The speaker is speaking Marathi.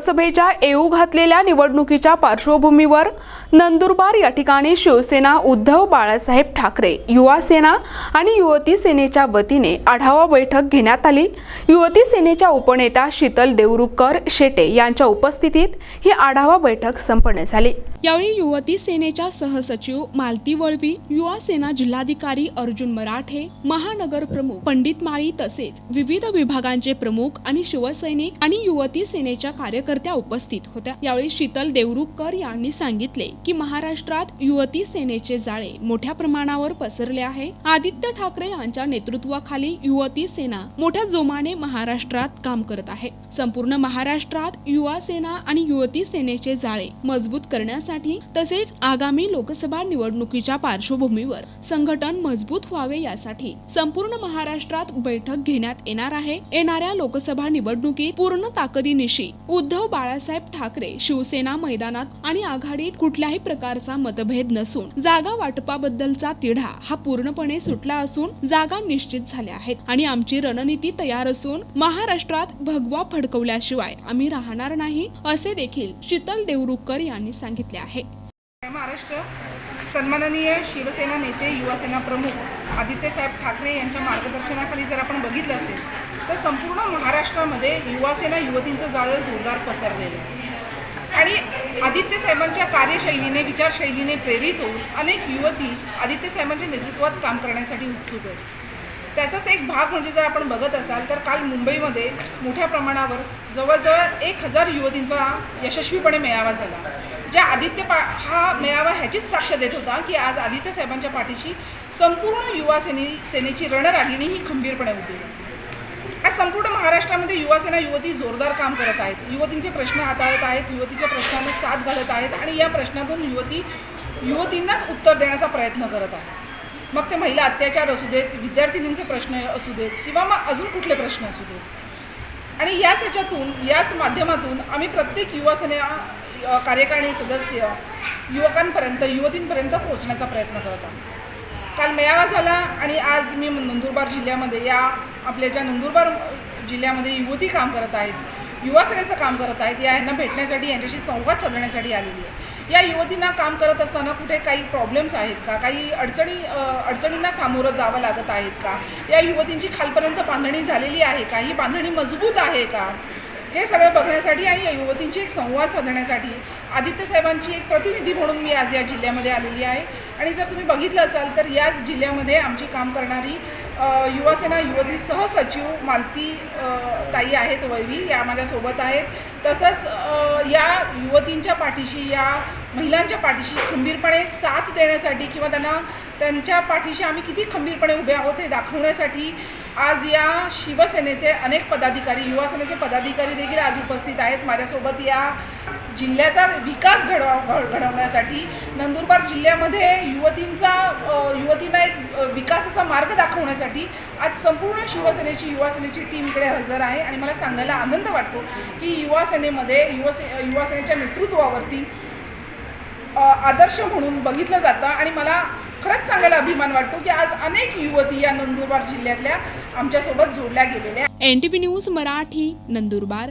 लोकसभेच्या येऊ घातलेल्या निवडणुकीच्या पार्श्वभूमीवर नंदुरबार या ठिकाणी शिवसेना उद्धव बाळासाहेब ठाकरे युवा सेना आणि युवती सेनेच्या वतीने आढावा बैठक घेण्यात आली. युवती सेनेच्या उपनेत्या शीतल देवरुखकर शेटे यांच्या उपस्थितीत ही आढावा बैठक संपन्न झाली. यावेळी युवती सेनेच्या सहसचिव मालती वळवी युवा सेना जिल्हाधिकारी अर्जुन मराठे महानगर प्रमुख पंडित माळी तसेच विविध विभागांचे प्रमुख आणि शिवसैनिक आणि युवती सेनेच्या कार्यकर्त्या उपस्थित होत्या. यावेळी शीतल देवरुखकर यांनी सांगितले की महाराष्ट्रात युवती सेनेचे जाळे मोठ्या प्रमाणावर पसरले आहे. आदित्य ठाकरे यांच्या नेतृत्वाखाली युवती सेना मोठ्या जोमाने महाराष्ट्रात काम करत आहे. संपूर्ण महाराष्ट्रात युवा सेना आणि युवती सेनेचे जाळे मजबूत करण्यासाठी तसेच आगामी लोकसभा निवडणुकीच्या पार्श्वभूमीवर संघटन मजबूत व्हावे यासाठी संपूर्ण महाराष्ट्रात बैठक घेण्यात येणार आहे. येणाऱ्या लोकसभा निवडणुकीत पूर्ण ताकदीनिशी उद्धव बाळासाहेब ठाकरे शिवसेना मैदानात आणि आघाडीत कुठल्याही प्रकारचा मतभेद नसून जागा वाटपाबद्दलचा तिढा हा पूर्णपणे सुटला असून जागा निश्चित झाल्या आहेत आणि आमची रणनीती तयार असून महाराष्ट्रात भगवा फडकवल्याशिवाय आम्ही राहणार नाही असे देखील शीतल देवरुखकर यांनी सांगितले आहे. महाराष्ट्र सन्माननीय शिवसेना नेते युवासेना प्रमुख आदित्यसाहेब ठाकरे यांच्या मार्गदर्शनाखाली जर आपण बघितलं असेल तर संपूर्ण महाराष्ट्रामध्ये युवासेना युवतींचं जाळं जोरदार पसरलेलं आहे. आणि आदित्य साहेबांच्या कार्यशैलीने विचारशैलीने प्रेरित होऊन अनेक युवती आदित्य साहेबांच्या नेतृत्वात काम करण्यासाठी उत्सुक आहेत. त्याचाच एक भाग म्हणजे जर आपण बघत असाल तर काल मुंबईमध्ये मोठ्या प्रमाणावर जवळजवळ एक हजार युवतींचा यशस्वीपणे मेळावा झाला. ज्या आदित्य पा हा मेळावा ह्याचीच साक्ष देत होता की आज आदित्य साहेबांच्या पाठीशी संपूर्ण युवा सेने सेनेची रणरागिणी ही खंबीरपणे उभी आज संपूर्ण महाराष्ट्रामध्ये युवासेना युवती जोरदार काम करत आहेत. युवतींचे प्रश्न हाताळत आहेत युवतीच्या प्रश्नांना साथ घालत आहेत आणि या प्रश्नातून युवती युवतींनाच उत्तर देण्याचा प्रयत्न करत आहेत. मग ते महिला अत्याचार असू देत विद्यार्थिनींचे प्रश्न असू देत किंवा मग अजून कुठले प्रश्न असू देत. आणि याच ह्याच्यातून याच माध्यमातून आम्ही प्रत्येक युवासेना कार्यकारिणी सदस्य युवकांपर्यंत युवतींपर्यंत पोहोचण्याचा प्रयत्न करत आहोत. काल मेळावा झाला आणि आज मी नंदुरबार जिल्ह्यामध्ये या आपल्या ज्या नंदुरबार जिल्ह्यामध्ये युवती काम करत आहेत युवा सेनेचं काम करत आहेत या यांना भेटण्यासाठी यांच्याशी संवाद साधण्यासाठी आलेली आहे. या युवतींना काम करत असताना कुठे काही प्रॉब्लेम्स आहेत का? काही अडचणी अडचणींना सामोरं जावं लागत आहेत का? या युवतींची खालपर्यंत बांधणी झालेली आहे का? ही बांधणी मजबूत आहे का? हे सगळं बघण्यासाठी आणि युवतींची एक संवाद साधण्यासाठी आदित्य साहेबांची एक प्रतिनिधी म्हणून मी आज या जिल्ह्यामध्ये आलेली आहे. आणि जर तुम्ही बघितलं असाल तर याच जिल्ह्यामध्ये आमची काम करणारी युवासेना युवती सहसचिव मालती ताई आहेत वैवी या माझ्यासोबत आहेत. तसंच या युवतींच्या पाठीशी या महिलांच्या पाठीशी खंबीरपणे साथ देण्यासाठी किंवा त्यांना त्यांच्या पाठीशी आम्ही किती खंबीरपणे उभे आहोत हे दाखवण्यासाठी आज या शिवसेनेचे अनेक पदाधिकारी युवा सेनेचे पदाधिकारी देखील आज उपस्थित आहेत. माझ्यासोबत या जिल्ह्याचा विकास घडवा घड- घडवण्यासाठी नंदुरबार जिल्ह्यामध्ये युवतींचा युवतींना एक विकासाचा मार्ग दाखवण्यासाठी आज संपूर्ण शिवसेनेची युवासेनेची टीम इकडे हजर आहे. आणि मला सांगायला आनंद वाटतो की युवासेनेमध्ये युवसे युवासेनेच्या नेतृत्वावरती आदर्श म्हणून बघितलं जातं. आणि मला खरंच सांगायला अभिमान वाटतो की आज अनेक युवती या नंदुरबार जिल्ह्यातल्या आमच्यासोबत जोडल्या गेलेल्या N T news Marathi Nandurbar.